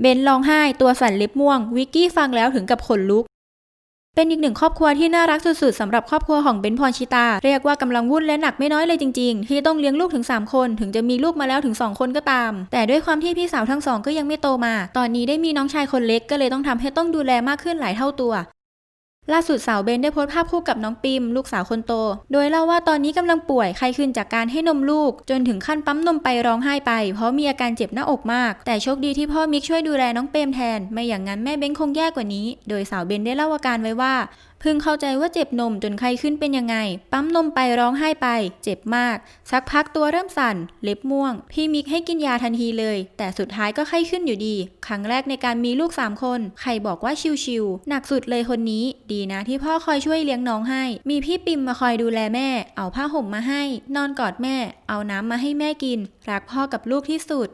เบนร้องไห้ตัวสั่นเล็บม่วง วิกกี้ฟังแล้วถึงกับขนลุก เป็นอีกหนึ่งครอบครัวที่น่ารักสุดๆสำหรับครอบครัวของเบนพรชิตา เรียกว่ากำลังวุ่นและหนักไม่น้อยเลยจริงๆ ที่ต้องเลี้ยงลูกถึง 3 คน ถึงจะมีลูกมาแล้วถึง 2 คนก็ตาม แต่ด้วยความที่พี่สาวทั้งสองก็ยังไม่โตมา ตอนนี้ได้มีน้องชายคนเล็กก็เลยต้องทำให้ต้องดูแลมากขึ้นหลายเท่าตัว ล่าสุดสาวเบนได้โพสต์ภาพคู่กับน้องปิมลูกสาวคนโต โดยเล่าว่าตอนนี้กำลังป่วยไข้ขึ้นจากการให้นมลูก จนถึงขั้นปั๊มนมไปร้องไห้ไป เพราะมีอาการเจ็บหน้าอกมาก แต่โชคดีที่พ่อมิกช่วยดูแลน้องเปมแทน ไม่อย่างนั้นแม่เบนคงแย่กว่านี้ โดยสาวเบนได้เล่าอาการไว้ว่าเพิ่งเข้าใจว่าเจ็บนมจนไข้ขึ้นเป็นยังไง ปั๊มนมไปร้องไห้ไป เจ็บมาก สักพักตัวเริ่มสั่น เล็บม่วง พี่มิกให้กินยาทันทีเลย แต่สุดท้ายก็ไข้ขึ้นอยู่ดี ครั้งแรกในการมีลูก 3 คน ใครบอกว่าชิวๆหนักสุดเลยคนนี้ ดีนะที่พ่อคอยช่วยเลี้ยงน้องให้ มีพี่ปิมมาคอยดูแลแม่ เอาผ้าห่มมาให้ นอนกอดแม่ เอาน้ำมาให้แม่กิน รักพ่อกับลูกที่สุด